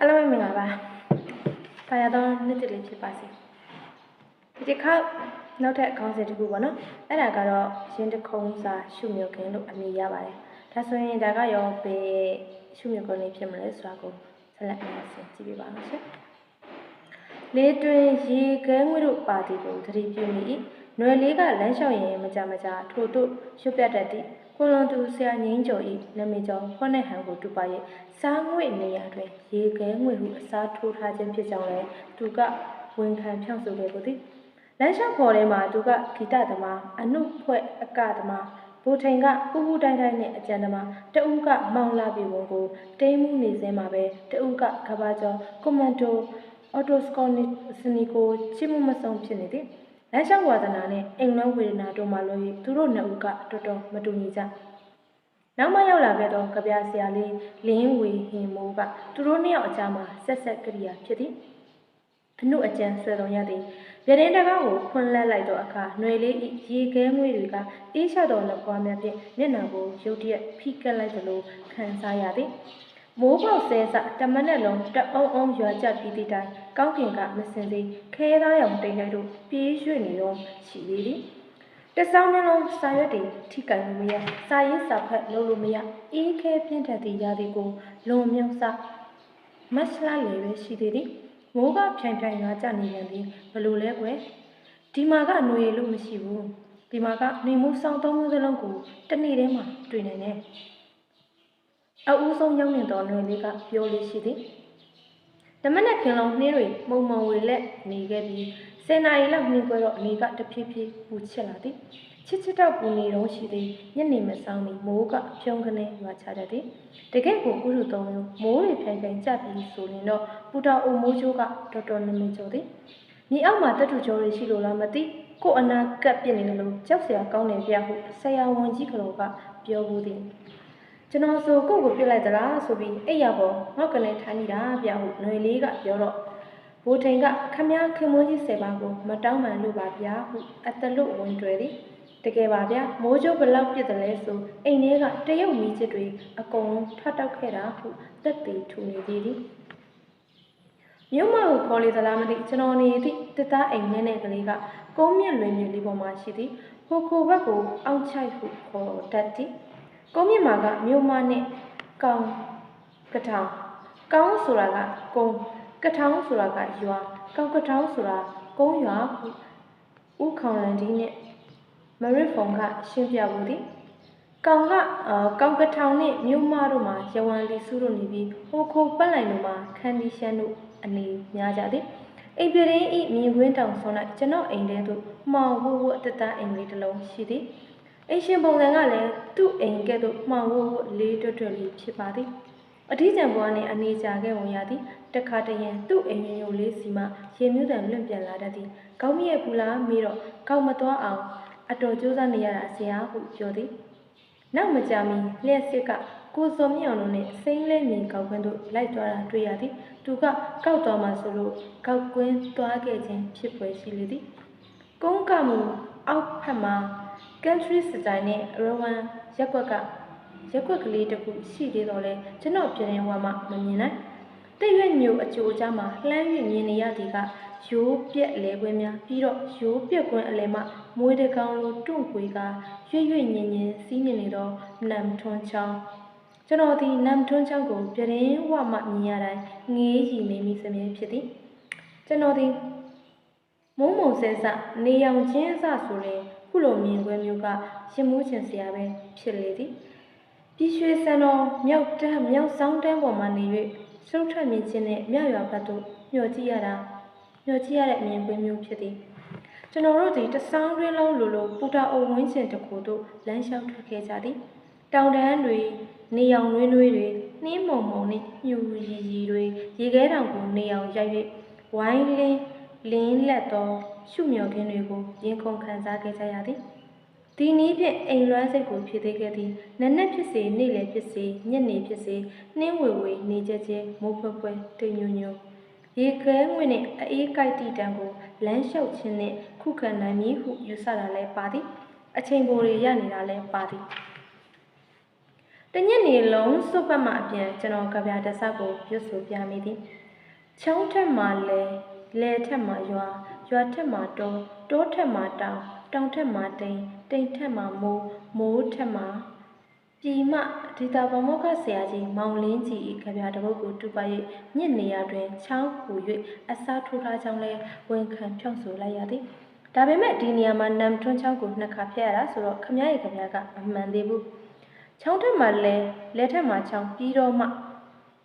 အားလုံးပဲမင်္ဂလာပါ။ဘာရတော့နှစ်တလေးဖြစ်ပါစေ။ဒီတစ်ခါနောက်ထပ်ခေါင်းစဉ်တစ်ခုပေါ့နော်။အဲ့ဒါကတော့ရင်းတခုံးစာရှုမြုပ်ခင်းလို့အမည်ရပါတယ်။ဒါဆိုရင်ဒါကရောဘယ်ရှုမြုပ်ခင်းလေးဖြစ်မလဲဆိုတာကိုဆက်လက်အမှဆင်ကြည့်ပြပါမယ်ရှင်။လေးတွင်ရေခဲငွေတို့ပါတီကိုသတိပြုမိ၏။ နွယ်လေးကလမ်းလျှောက်ရင်မကြမကြထို့တို့ရွတ်ပြတ်တတ်သည့်ကိုလွန်သူဆရာငင်းကျော်၏နာမည်ကျော်ဖွက်နဲ့ဟန်ကိုတူပါရဲ့စားငွေနေရာတွင်ရေခဲငွေဟုအစားထိုးထားခြင်းဖြစ်ကြောင်းလည်းသူကဝန်ခံဖြောင့်ဆိုခဲ့ကိုသည်လမ်းလျှောက်ခေါ်ထဲမှာသူကဂီတသမားအနုဖွဲ့အကသမားဘိုထိန်ကပူပူတိုင်းတိုင်းနဲ့အကြံသမားတဦးကမောင်လာပြီဝန်ကိုတိမ်းမှုနေစဲမှာပဲတဦးကကဘာကျော်ကွန်မန်ဒိုအော်တိုစကောနီစနီကိုချစ်မှုမဆုံးဖြစ်နေသည် လမ်းလျှောက်ဝါဒနာနဲ့အိမ်လွန်ဝေဒနာတို့မှလို့သူတို့နှစ်ဦးကတော်တော်မတူညီကြ။နောက်မှရောက်လာခဲ့သောကြပြဆရာလေးလင်းဝေဟင်မိုးကသူတို့နှစ်ယောက်အကြားမှာဆက်ဆက်ကရိယာဖြစ်သည်။အနုအကျံဆွဲတော်ရသည်။ပြတင်းတကားကိုဖွင့်လက်လိုက်သောအခါຫນွေလေးဤရေခဲငွေတွေကအေးရှတော်လက်ပွားများဖြင့်မျက်နှာကိုရုတ်တရက်ဖိကက်လိုက်သလိုခံစားရသည်။မိုးပေါက်ဆဲစတမနဲ့လုံးတအုံအုံရွာကျပြီးသည့်တိုင် ကောင်းကင်ကမစင်စေခဲသားရောင်တိမ်လိုက်တို့ပြေးရွှေ့နေတော့ရှိသေးသည်။တစောင်းနှလုံးစာရွက်တွေထိကင်လို့မရစာရေးစာဖတ်လုပ်လို့မရအေးခဲပြင်းထန်သည့်ရာသီကိုလွန်မြောက်စမတ်လလည်းပဲရှိသေးသည်မိုးကဖြိုင်ဖြိုင်ရွာကျနေပြန်သည်ဘလို့လဲကွယ်ဒီမှာကຫນွေလို့မရှိဘူးဒီမှာကနေမှုဆောင်သုံးမျိုးစလုံးကိုတစ်နေ့တည်းမှာတွေ့နိုင်တယ်အအူးဆုံးရောက်နေသောຫນွေလေးကပြောလေးရှိသည် တမနဲ့ခင်လုံးနှင်းတွေမှုံမုံဝေလက်နေခဲ့ပြီးစင်နာရီလောက်နှင်းခွဲတော့အနေကတဖြည်းဖြည်းပူချစ်လာသည်ချစ်ချစ်တော့ပူနေတော့ရှိသည်ညနေမဆောင်မီမိုးကဖြုံးကနေရွာချတတ်သည်တကယ့်ကိုဥရုသုံးမျိုးမိုးတွေဖြိုင်ဖြိုင်ကြပြီးဆိုရင်တော့ပူတော်အုံမိုးချိုးကတော်တော်နမင်းကျော်သည်မြေအောက်မှာတက်တူကျော်တွေရှိလို့လားမသိကိုအနာကပ်ပြစ်နေတယ်လို့ကြောက်စရာကောင်းတယ်ပြဟုဆရာဝန်ကြီးကလေးကပြောဘူးသည် ကျွန်တော်ဆိုကိုယ့်ကိုပြစ်လိုက်သလားဆိုပြီးအိပ်ရပေါ်ငေါ့ကနေထိုင်နေတာပြဟုຫນွေလေးကပြောတော့ဘိုးထိန်ကခမည်းခင်မွန်းကြီးဆယ်ပါးကိုမတောင်းမှန်လို့ပါဗျာဟုအတလို့ဝင်တွယ်သည်တကယ်ပါဗျာမိုးကြိုးဘလောက်ပြစ်တယ်လဲဆိုအိမ်ထဲကတရုတ်မီးချစ်တွေအကုန်ထွက်တောက်ခဲ့တာဟုသက်သေထူနေသေးသည်မြို့မကိုခေါ်လေသလားမသိကျွန်တော်နေသည့်တစ်သားအိမ်နဲ့နဲ့ကလေးကကုန်းမြင့်လွင်မြင့်လေးပေါ်မှာရှိသည်ဟိုခိုဘက်ကိုအောက်ချိုက်ဟုခေါ်တတ်သည် ကုန်းမြင့်မှာကမြို့မနဲ့ကောင်းကထောင်ကောင်းဆိုတာကကုန်းကထောင်ဆိုတာကရွာကောင်းကထောင်ဆိုတာကုန်းရွာဟုဥခေါင်လန်ဒီနဲ့မရစ်ဖုံကရှင်းပြဘူးသည်ကောင်ကအာကောင်ကထောင်နဲ့မြို့မတို့မှာရဝံလီစုတို့နေပြီးဟိုခိုပတ်လိုက်တို့မှာခန်းဒီရှန်တို့အနေများကြသည်အိမ်ပြရင်းဤမြင်ကွင်းတောင်ဆွမ်းလိုက်ကျွန်တော်အိမ်ထဲသို့မှောင်ဝှဝှတတအိမ်လေးတစ်လုံးရှိသည် အိမ်ရှင်ပုံစံကလည်းသူ့အိမ်ကဲ့သို့မှောင်ဝှဝှလေးတွတ်တွတ်လေးဖြစ်ပါသည်အထီးကျန်ဘွားနှင့်အနေချခဲ့ဝင်ရသည်တခါတရံသူ့အိမ်ညိုလေးစီမှရေမျိုးတံလွင့်ပြန်လာတတ်သည်ကောင်းမြရဲ့ဘူးလားမေးတော့ကောက်မသွားအောင်အတော်ကြိုးစားနေရတာဆရာဟုပြောသည်နောက်မကြာမီလျှက်စစ်ကကိုစောမြအောင်တို့နှင့်စိမ့်လဲမြင်ကောက်ကွင်းတို့လိုက်သွားတာတွေ့ရသည်သူကကောက်သွားမှဆိုလို့ကောက်ကွင်းသွားခဲ့ခြင်းဖြစ်ပွဲရှိလေသည်ကုန်းကမူအောက်ဖက်မှာ country style နဲ့ rowan ရက်ကွက်ကရက်ကွက်ကလေးတစ်ခုရှိသေးတော့လဲကျွန်တော်ပြင်ရင်ဝါမှမမြင်နိုင်တိတ်ရွက်ညိုအကျိုးအကြမှာလှမ်း၍မြင်နေရသည်ကရိုးပြက်လဲကွင်းများပြီးတော့ရိုးပြက်ကွင်းအလဲမှမွေးတကောင်လိုတွန့်ကွေကရွရွညင်ညင်စီးနေနေတော့နမ်ထွန်းချောင်းကျွန်တော်ဒီနမ်ထွန်းချောင်းကိုပြရင်ဝမှမြင်ရတိုင်းငေးရီနေမိစမြဲဖြစ်သည်ကျွန်တော်ဒီမုံမုံဆဲဆနေရောင်ချင်းအစဆိုရင်ခု လိုမြင်ကွင်းမျိုးကရင်မိုးချင်စရာပဲဖြစ်လေသည်ပြည်ရွှေစံတော်မြောက်တန်းမြောက်ဆောင်တန်းပေါ်မှာနေ၍စုတ်ထွက်မြင်ခြင်းနဲ့မြောက်ရွာဘက်သို့မျှော်ကြည့်ရတာမျှော်ကြည့်ရတဲ့မြင်ကွင်းမျိုးဖြစ်သည်ကျွန်တော်တို့ဒီတဆောင်းတွင်းလုံးလိုလိုပူတာအုံဝင်းကျင်တစ်ခုတို့လမ်းလျှောက်ထွက်ခဲ့ကြသည်တောင်တန်းတွေနေအောင်နွေးနွေးတွေနှင်းမုံမုံနဲ့ညူရီရီတွေရေခဲတောင်ကိုနေအောင်ရိုက်၍ဝိုင်းလင်းလင်းလက်သော ရှုမြော်ခင်းတွေကိုရင်ခုန်ခံစားခဲ့ကြရသည်ဒီနည်းဖြင့်အိမ်လွမ်းစိတ်ကိုဖြစ်သေးခဲ့သည်နက်နက်ဖြစ်စေနေ့လည်ဖြစ်စေညနေဖြစ်စေနှင်းဝေဝေနေကြကြမိုးဖွဲဖွဲတိမ်ညွညွရေခဲငွေနှင့်အေးကိုက်တီတံကိုလမ်းလျှောက်ခြင်းနှင့်ခုခံနိုင်မည်ဟုယူဆတာလည်းပါသည်အချိန်ပိုတွေရနေတာလည်းပါသည်တညက်နေလုံးစုပ်ပတ်မှအပြင်ကျွန်တော်ကဗျာတစ်စပ်ကိုရွတ်ဆိုပြမိသည်ချောင်းထက်မှလဲလဲထက်မှရွာ ရွာထက်မှတောတောထက်မှတောင်တောင်ထက်မှတိမ်တိမ်ထက်မှမိုးမိုးထက်မှပြည်မဒေတာဗမောကဆရာကြီးမောင်လင်းကြီး၏ကဗျာတစ်ပုဒ်ကိုတူပါ၍မြင့်နေရတွင်ချောင်းဟူ၍အစားထိုးထားကြောင်းလဲဝန်ခံဖြောင့်ဆိုလိုက်ရသည်ဒါပေမဲ့ဒီနေရာမှာနမ်ထွန်းချောင်းကိုနှစ်ခါဖျက်ရတာဆိုတော့ခမရဲ့ခမကမမှန်သေးဘူးချောင်းထက်မှာလဲလဲထက်မှာချောင်းပြီးတော့မှ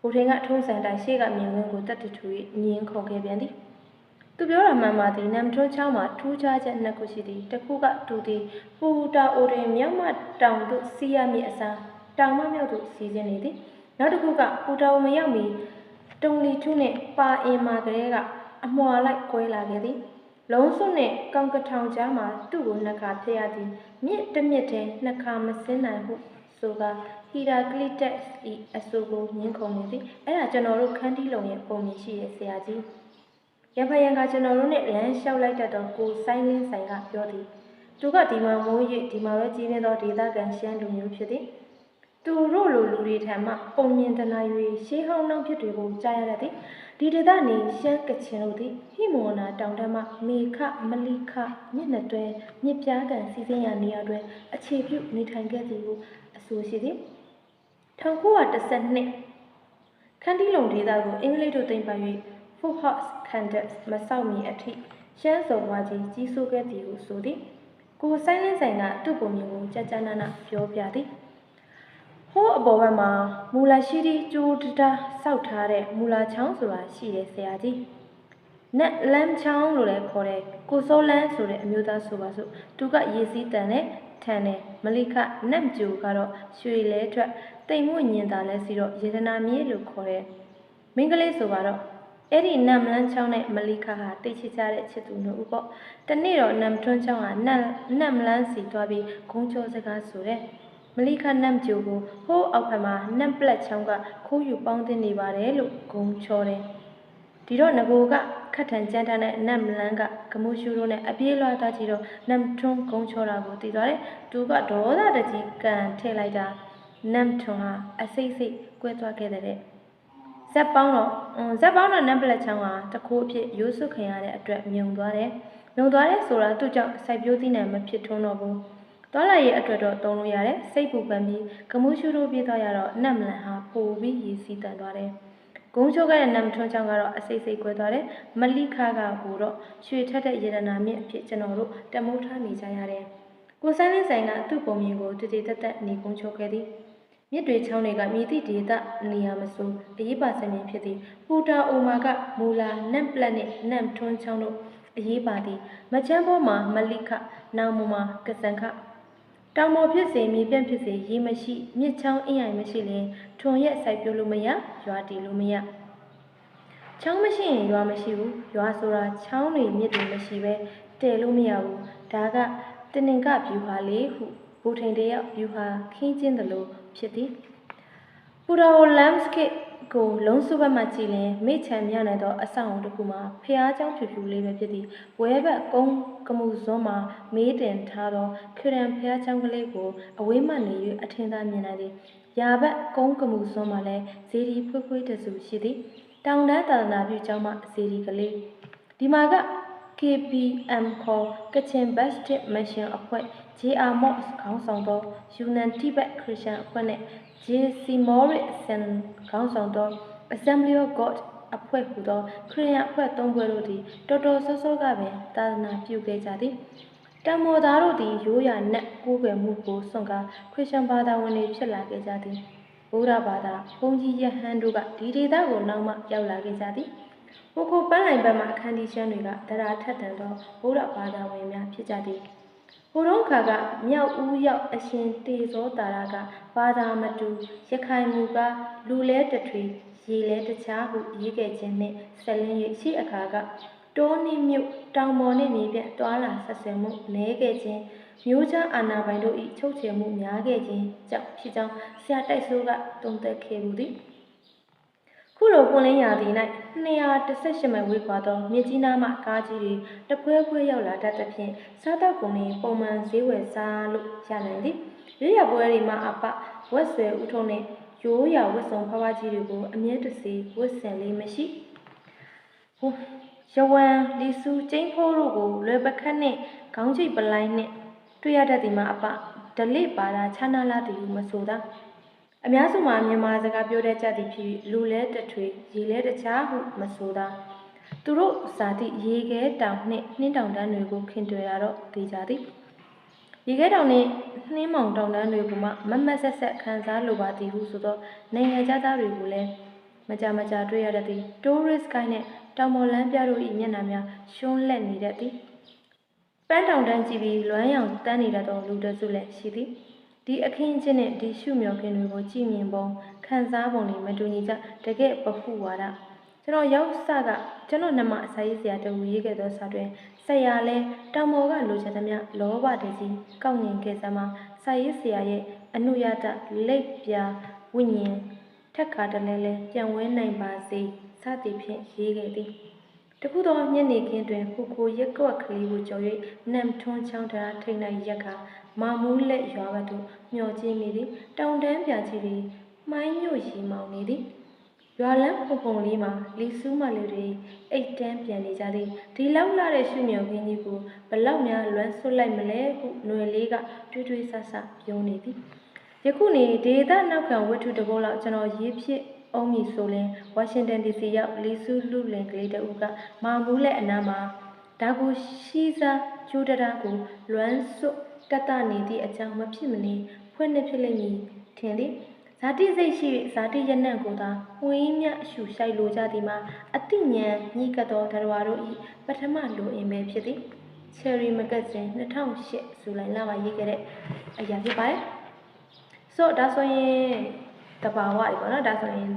ဘိုးထင်းကထုံးစံတိုင်းရှေ့ကမြင်ကွင်းကိုတက်တထူ၍ညင်းခေါ်ခဲ့ပြန်သည် သူပြောတာမှန်ပါသည်နမ်ထွန်းချောင်းမှာထူးခြားချက်နှစ်ခုရှိသည်တစ်ခုကတူသည်ပူတာအိုတွင်မြောက်မတောင်သို့စီးရမည့်အစားတောင်မမြောက်သို့စီးခြင်းနေသည်နောက်တစ်ခုကပူတာအိုမရောက်မီတုံလီထုနဲ့ပါအင်မာကလေးကအမွှာလိုက်ကွဲလာခဲ့သည်လုံးစွန်းနဲ့ကောင်းကထောင်ကြားမှာသူ့ကိုနှစ်ခါဖျက်ရသည်မြင့်တစ်မြင့်တည်းနှစ်ခါမစင်းနိုင်ဟုဆိုကဟီရာကလီတက်စ်ဤအဆိုကိုညင်းခုန်နေသည်အဲ့ဒါကျွန်တော်တို့ခန်းတီးလုံရဲ့ပုံမြင်ရှိရဲ့ဆရာကြီး ရံဖယံကကျွန်တော်တို့နဲ့လမ်းလျှောက်လိုက်တတ်တော့ကိုဆိုင်လင်းဆိုင်ကပြောသည်သူကဒီမှာမိုးရိပ်ဒီမှာပဲကြီးနေသောဒေသခံရှမ်းလူမျိုးဖြစ်သည်သူတို့လိုလူတွေထံမှပုံမြင်တနာ၍ရှေးဟောင်းနှောင်းဖြစ်တွေကိုကြားရတတ်သည်ဒီဒေသနေရှမ်းကချင်တို့သည်ဟိမောနာတောင်တန်းမှမေခမလိခမြစ်နှစ်တွဲမြစ်ပြားကန်စီစဉ်ရာနေရာတွင်အခြေပြုနေထိုင်ခဲ့သည်ဟုအဆိုရှိသည်1912ခန်းတီလုံဒေသကိုအင်္ဂလိပ်တို့သိမ်းပိုက်၍ Full House Candidates မဆောက်မီအထိရှမ်းစုံဝါကြီးကြီးစိုးခဲ့သည်ဟုဆိုသည်ကိုဆိုင်လင်းဆိုင်ကသူ့ပုံမြင်ကိုကြာကြာနာနာပြောပြသည်ဟိုးအပေါ်ဘက်မှာမူလာရှိတီကျိုးတတာစောက်ထားတဲ့မူလာချောင်းဆိုတာရှိတယ်ဆရာကြီးနက်လမ်းချောင်းလို့လည်းခေါ်တယ်ကိုစိုးလန်းဆိုတဲ့အမျိုးသားဆိုပါစို့သူကရေစည်းတန်နဲ့ထန်တယ်မလိခနတ်ကျူကတော့ရွှေလဲထွက်တိမ်မွညင်တာလဲစီတော့ယေဒနာမြေလို့ခေါ်တယ်မင်းကလေးဆိုပါတော့ အဲ့ဒီနမ်လန်းချောင်းနဲ့မလိခဟာတိတ်ချကြတဲ့ချစ်သူတို့ဥပေါ့တနေ့တော့နမ်ထွန်းချောင်းကနတ်နမ်လန်းစီသွားပြီးဂုံးကျော်စကားဆိုတယ်မလိခနမ်ကျိုကိုဟိုးအောက်ဖက်မှာနမ်ပလက်ချောင်းကခိုးယူပေါင်းတင်နေပါတယ်လို့ဂုံချောတယ်ဒီတော့ငကိုကခတ်ထန်ကြမ်းတမ်းတဲ့နမ်လန်းကဂမူရှူတို့နဲ့အပြေးလွှားသားကြည့်တော့နမ်ထွန်းဂုံချောတာကိုသိသွားတယ်သူကဒေါသတကြီးကန်ထည့်လိုက်တာနမ်ထွန်းဟာအစိတ်စိတ်ကွဲသွားခဲ့တဲ့ ဇက်ပေါင်းတော့အင်းဇက်ပေါင်းတော့နမ်ပလက်ချောင်းဟာတခိုးအဖြစ်ရိုးစွခင်ရတဲ့အတွက်မြုံသွားတယ်မြုံသွားတယ်ဆိုတာသူ့ကြောင့်စိုက်ပျိုးသီးနှံမဖြစ်ထွန်းတော့ဘူးတော်လာရဲ့အတွက်တော့တုံးလို့ရတယ်စိတ်ပူပန်ပြီးကမူးရှူတို့ပြေးသွားရတော့နတ်မလန်ဟာပိုပြီးရည်စည်းတန်သွားတယ်ဂုံချိုးကတဲ့နမ်ထွန်းချောင်းကတော့အစိတ်စိတ်ကွဲသွားတယ်မလိခါကဟိုတော့ရွှေထက်တဲ့ယေရနာမြင့်အဖြစ်ကျွန်တော်တို့တမိုးထားနေကြရတယ်ကိုစန်းလင်းဆိုင်ကသူ့ပုံမြင်ကိုတည်တည်တက်တက်နေကုန်းချိုးခဲ့သည် မြစ်တွေချောင်းတွေကမြည်သည့်ဒေသနေရာမစိုးအရေးပါစမြင်ဖြစ်သည်ပူတာအိုမာကမူလာနမ်ပလက်နှင့်နမ်ထွန်းချောင်းတို့အရေးပါသည်မချမ်းပေါ်မှာမလိခနောင်မမှာကစန်ခတောင်ပေါ်ဖြစ်စေမြေပြန့်ဖြစ်စေရေမရှိမြစ်ချောင်းအင်းအိုင်မရှိရင်ထွန်ရက်စိုက်ပျိုးလို့မရရွာတည်လို့မရချောင်းမရှိရင်ရွာမရှိဘူးရွာဆိုတာချောင်းတွေမြစ်တွေမရှိပဲတည်လို့မရဘူးဒါကတနင်္ဂဗျူဟာလေးဟု ဘူထိန်တယောက်ယူဟာခင်းကျင်းသလိုဖြစ်သည်ပူတော်လမ်စကစ်ကိုလုံးစုဘက်မှကြည်လင်မိချံမြနိုင်သောအဆောင်တစ်ခုမှာဖျားချောင်းဖြူဖြူလေးပဲဖြစ်သည်ဝဲဘက်ကုန်းကမှုဇွန်းမှာမေးတင်ထားသောခရံဖျားချောင်းကလေးကိုအဝေးမှနေ၍အထင်သာမြင်နိုင်သည်ရာဘက်ကုန်းကမှုဇွန်းမှာလည်းဇေဒီဖွေးဖွေးတစုရှိသည်တောင်တန်းသာသနာပြုကျောင်းမှဇေဒီကလေးဒီမှာက KPM ခေါ်ကချင် Baptist Mission အဖွဲ့ JR Moss ခေါင်းဆောင်သော Yunnan Tibet Christian အဖွဲ့နဲ့ JC Morrison ခေါင်းဆောင်သော Assembly of God အဖွဲ့ဟူသောခရစ်ယာန်အဖွဲ့သုံးဖွဲ့တို့သည်တော်တော်ဆော့ဆော့ကပင်သာသနာပြုခဲ့ကြသည်တမ္မောသားတို့သည်ရိုးရာနတ်ကိုးကွယ်မှုကိုစွန့်ကားခရစ်ယာန်ဘာသာဝင်တွေဖြစ်လာခဲ့ကြသည်ဘုရားဘာသာဘုန်းကြီးယဟန်တို့ကဒီဒေသကိုနောက်မှရောက်လာခဲ့ကြသည် ဟိုကိုပန်းလိုင်ဘက်မှအခန်းဒီရှမ်းတွေကတရားထက်တန်သောဘုရားဘာသာဝင်များဖြစ်ကြသည်ဟိုတုန်းခါကမြောက်ဦးရောက်အရှင်တေဇောတာရကဘာသာမတူရခိုင်မူကလူလဲတထွေရေလဲတခြားဟုရေးခဲ့ခြင်းနှင့်ဆက်လင်း၍ရှိအခါကတောနှင့်မြုပ်တောင်ပေါ်နှင့်မြေပြန့်တွာလာဆက်ဆံမှုနည်းခဲ့ခြင်းမျိုးချအာနာပိုင်တို့၏ချုပ်ချယ်မှုများခဲ့ခြင်းကြောင့်ဖြစ်ကြောင်းဆရာတိုက်ဆိုးကတုံ့သက်ခဲ့မှုသည် ခုလိုပွင့်လင်းရာသီ၌218မိုင်ဝေးကွာသောမြစ်ကြီးနားမှကားကြီးတွေတပွဲပွဲရောက်လာတတ်သဖြင့်စားတောက်ကုန်တွေပုံမှန်ဈေးဝယ်စားလို့ရနိုင်သည်ရွေးရပွဲတွေမှာအပဝက်ဆွဲဥထုံးနဲ့ရိုးရာဝက်စုံဖွားဖွားကြီးတွေကိုအမြဲတစေဝက်ဆင်လေးမရှိဟိုရဝံလီဆူကျင်းဖိုးတို့ကိုလွယ်ပခတ်နဲ့ခေါင်းချိတ်ပလိုင်းနဲ့တွေ့ရတတ်သည်မှာအပဒလိပါတာခြာနာလာသည်ဟုမဆိုသာ အများစုမှာမြန်မာစကားပြောတတ်ကြသည်ဖြစ်၍လူလဲတထွေရေလဲတခြားဟုမဆိုသာသူတို့ဇာတိရေခဲတောင်နှင့်နှင်းတောင်တန်းတွေကိုခင်တွေ့ရတော့သိကြသည်ရေခဲတောင်နှင့်နှင်းမောင်တောင်တန်းတွေကမှမတ်မတ်ဆက်ဆက်ခံစားလိုပါသည်ဟုဆိုတော့နိုင်ငံသားတွေကိုလည်းမကြမကြတွေ့ရတတ်သည် tourist guide နဲ့တောင်ပေါ်လမ်းပြတို့၏မျက်နှာများရှုံးလက်နေတတ်သည်ပန်းတောင်တန်းကြည့်ပြီးလွမ်းရောင်တန်းနေတတ်သောလူတစုလည်းရှိသည် ဒီအခင်းချင်းနဲ့ဒီရှုမြော်ခင်းတွေကိုကြည့်မြင်ပုံခံစားပုံတွေမတူညီကြတကယ်ပဟုဝါဒကျွန်တော်ရောက်စကကျွန်တော်နမစာရေးဆရာတဝူရေးခဲ့သောစာတွင်ဆရာလဲတောင်ပေါ်ကလိုချင်သမျှလောဘတကြီးကောက်ငင်ခဲ့စမ်းစာရေးဆရာရဲ့အနုရတလက်ပြဝိညာဉ်ထက်ခါတလဲလဲပြန်ဝဲနိုင်ပါစေစသည်ဖြင့်ရေးခဲ့သည်တခုသောညနေခင်းတွင်ဟူကိုရက်ကွက်ကလေးကိုကြော်၍နမ်ထွန်းချောင်းထားထိန်၌ရက်က မာမူးလက်ရွာဘက်သို့မျှော်ကြည့်မိသည်တောင်တန်းပြချီသည်မှိုင်းညွတ်ရီမောင်နေသည်ရွာလန်းပုံပုံလေးမှာလီဆူးမလေးတွေအိတ်တန်းပြန်နေကြသည်ဒီလောက်လာတဲ့ရှုမြော်ခင်းကြီးကိုဘလောက်များလွမ်းဆွတ်လိုက်မလဲဟုຫນွေလေးကတွေးတွေးဆဆပြုံးနေသည်ယခုနေဒေသနောက်ခံဝတ္ထုတစ်ပုဒ်လောက်ကျွန်တော်ရေးဖြစ်အောင်မည်ဆိုရင်ဝါရှင်တန် DC ရောက်လီဆူလူလင်ကလေးတအုပ်ကမာမူးလက်အနားမှာဒါကိုရှိစားကျိုးတရာကိုလွမ်းစွတ် တတ်တနေသည့်အကြောင်းမဖြစ်မနေဖွင့်နေဖြစ်လိမ့်မည်ထင်သည်ဇာတိစိတ်ရှိ၍ဇာတိရနံ့ကိုသာဝင်းမြရှူရှိုက်လိုကြသည်မှာအတိညာဏ်ညှိကပ်သောဓရဝါတို့၏ပထမလိုအင်ပဲဖြစ်သည် Cherry Magazine 2008ဇူလိုင်လမှာရေးခဲ့တဲ့အရာဖြစ်ပါတယ်ဆိုတော့ဒါဆိုရင်တဘာဝတွေပေါ့နော်ဒါဆိုရင်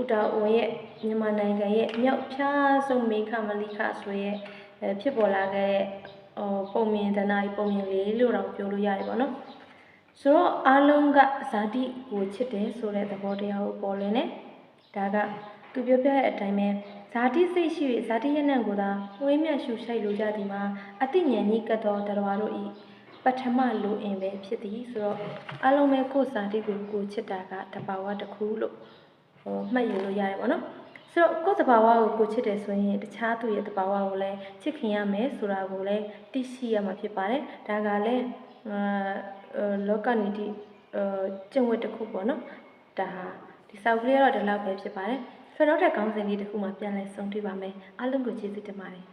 ဥတာအိုရဲ့မြန်မာနိုင်ငံရဲ့မြောက်ဖြားဆုံးမေခမလိခဆိုရဲ့အဲဖြစ်ပေါ်လာခဲ့တဲ့ ဟိုပုံမြင်တနာပုံမြင်လေးလို့တော့ပြောလို့ရတယ်ပေါ့နော်ဆိုတော့အားလုံးကဇာတိကိုချစ်တယ်ဆိုတဲ့သဘောတရားကိုပေါ်လင်းနေဒါကသူပြောပြတဲ့အတိုင်းပဲဇာတိစိတ်ရှိ၍ဇာတိရနံ့ကိုသာဝေးမြတ်ရှူရှိုက်လိုကြသည်မှာအတိညာဉ်ဤကတ်တော်တရားတို့ဤပထမလိုအင်ပဲဖြစ်သည်ဆိုတော့အလုံးမဲ့ကိုယ်စာတိကိုကိုယ်ချစ်တာကတဘာဝတစ်ခုလို့ဟိုမှတ်ယူလို့ရတယ်ပေါ့နော် ဆိုတော့ကိုယ်တဘာဝကိုကိုယ်ချစ်တယ်ဆိုရင်တခြားသူရဲ့တဘာဝကိုလည်းချစ်ခင်ရမယ်ဆိုတာကိုလည်းသိရှိရမှာဖြစ်ပါတယ်ဒါကလည်းအာလောကနီတိအာကျင့်ဝတ်တစ်ခုပေါ့နော်ဒါဟာဒီစာအုပ်ကလေးကတော့ဒီလောက်ပဲဖြစ်ပါတယ်ဆိုတော့နောက်ထပ်ကောင်းစဉ်လေးတစ်ခုမှပြန်လည်ဆုံတွေ့ပါမယ်အားလုံးကိုကျေးဇူးတင်ပါတယ်